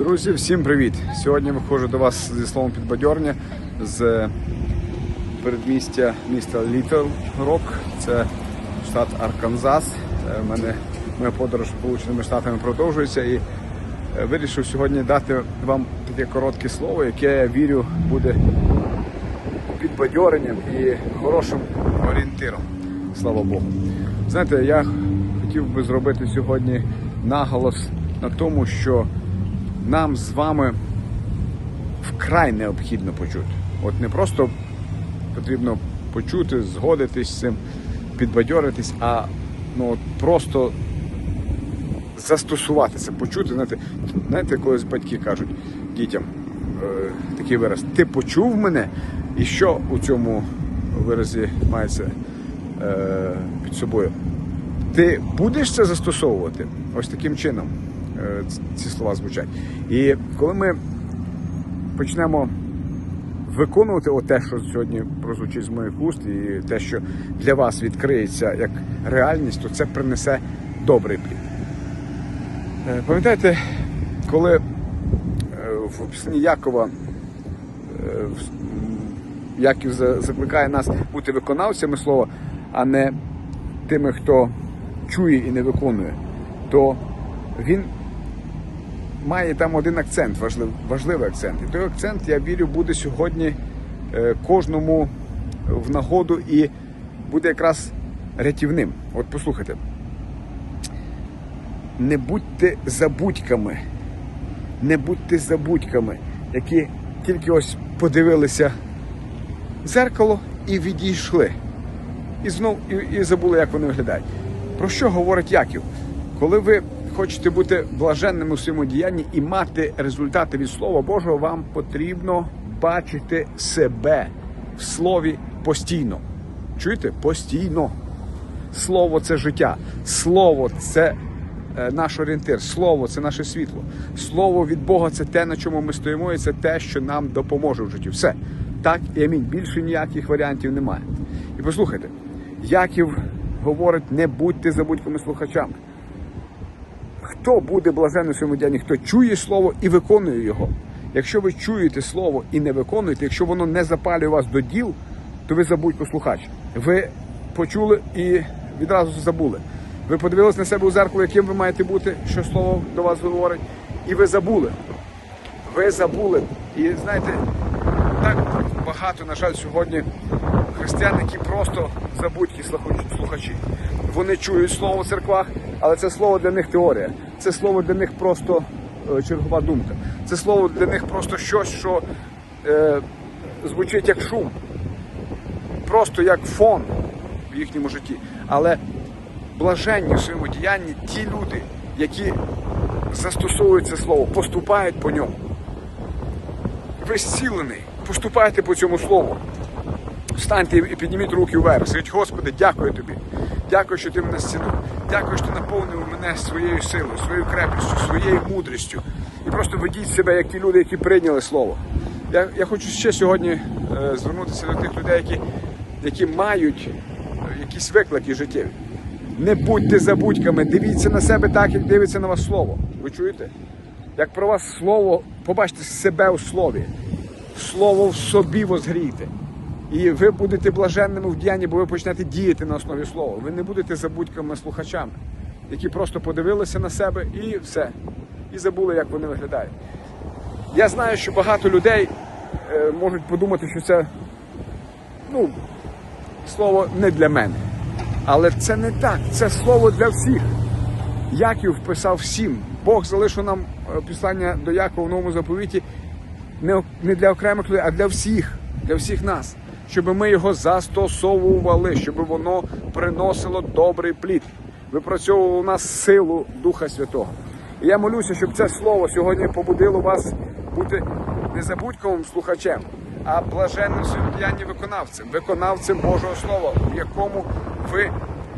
Друзі, всім привіт! Сьогодні виходжу до вас зі словом підбадьорення з передмістя міста Літл Рок. Це штат Арканзас. Е, в мене моя подорож Сполученими Штатами продовжується і е, вирішив сьогодні дати вам таке коротке слово, яке я вірю буде підбадьоренням і хорошим орієнтиром. Слава Богу. Знаєте, я хотів би зробити сьогодні наголос на тому, що нам з вами вкрай необхідно почути. От не просто потрібно почути, згодитись з цим, підбадьоритись, а ну, от просто застосуватися, почути. Знаєте, знаєте, колись батьки кажуть дітям е, такий вираз: ти почув мене, і що у цьому виразі мається е, під собою? Ти будеш це застосовувати ось таким чином. Е, Ці слова звучать. І коли ми почнемо виконувати те, що сьогодні прозвучить з моїх уст, і те, що для вас відкриється як реальність, то це принесе добрий плід. Е, Пам'ятаєте, коли е, в пісні Якова Яків закликає нас бути виконавцями слова, а не тими, хто чує і не виконує, то він має там один акцент, важливий, важливий акцент. І той акцент, я вірю, буде сьогодні е, кожному в нагоду і буде якраз рятівним. От послухайте. Не будьте забудьками, не будьте забудьками, які тільки ось подивилися в зеркало і відійшли. І знов і, і забули, як вони виглядають. Про що говорить Яків? Коли ви хочете бути блаженним у своєму діянні і мати результати від Слова Божого, вам потрібно бачити себе в слові постійно. Чуєте? Постійно. Слово це життя. Слово це е, наш орієнтир. Слово це наше світло. Слово від Бога це те, на чому ми стоїмо, і це те, що нам допоможе в житті. Все. Так і амінь. Більше ніяких варіантів немає. І послухайте, Яків говорить: не будьте забудьками слухачами. Хто буде блаженним у своєму діянні? Хто чує слово і виконує його. Якщо ви чуєте слово і не виконуєте, якщо воно не запалює вас до діл, то ви забудьте слухач. Ви почули і відразу забули. Ви подивилися на себе у зеркало, яким ви маєте бути, що слово до вас говорить, і ви забули. Ви забули. І знаєте, так багато, на жаль, сьогодні християн, які просто забудькі слухачі. Вони чують слово в церквах, але це слово для них теорія. Це слово для них просто е, чергова думка. Це слово для них просто щось, що е, звучить як шум, просто як фон в їхньому житті. Але блаженні в своєму діянні ті люди, які застосовують це слово, поступають по ньому. Ви зцілений, поступайте по цьому слову. Встаньте і підніміть руки вверх. Скажіть, Господи, дякую тобі. Дякую, що ти мене зцінив. Дякую, що ти наповнив мене своєю силою, своєю крепістю, своєю мудрістю. І просто ведіть себе, як ті люди, які прийняли слово. Я, я хочу ще сьогодні е, звернутися до тих людей, які, які мають е, якісь виклики життєві. Не будьте забудьками, дивіться на себе так, як дивиться на вас слово. Ви чуєте? Як про вас слово, побачте себе у слові. Слово в собі возгрійте. І ви будете блаженними в діянні, бо ви почнете діяти на основі слова. Ви не будете забудьками слухачами, які просто подивилися на себе і все. І забули, як вони виглядають. Я знаю, що багато людей е, можуть подумати, що це ну, слово не для мене. Але це не так, це слово для всіх. Яків писав всім. Бог залишив нам е, писання до Якова в новому заповіті не, не для окремих людей, а для всіх, для всіх нас. Щоб ми його застосовували, щоб воно приносило добрий плід, випрацьовувало у нас силу Духа Святого. І я молюся, щоб це слово сьогодні побудило вас бути не забудьковим слухачем, а блаженним в виконавцем, виконавцем Божого Слова, в якому ви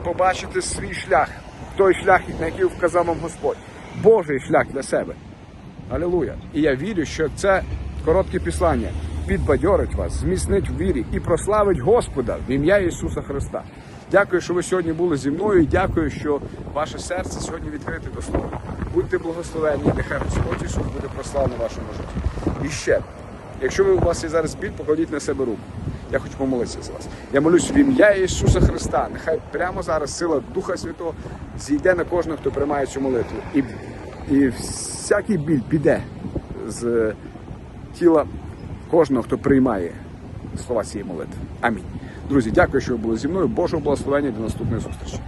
побачите свій шлях, той шлях, на який вказав вам Господь, Божий шлях для себе. Алілуя. І я вірю, що це коротке післання підбадьорить вас, зміцнить в вірі і прославить Господа в ім'я Ісуса Христа. Дякую, що ви сьогодні були зі мною. і Дякую, що ваше серце сьогодні відкрите до слова. Будьте благословенні, нехай Господь Ісус буде прославлений в вашому житті. І ще, якщо ви у вас є зараз біль, покладіть на себе руку. Я хочу помолитися за вас. Я молюсь в ім'я Ісуса Христа. Нехай прямо зараз сила Духа Святого зійде на кожного, хто приймає цю молитву. І, і всякий біль піде з е, тіла кожного, хто приймає слова цієї молитви. Амінь. Друзі, дякую, що ви були зі мною. Божого благословення до наступної зустрічі.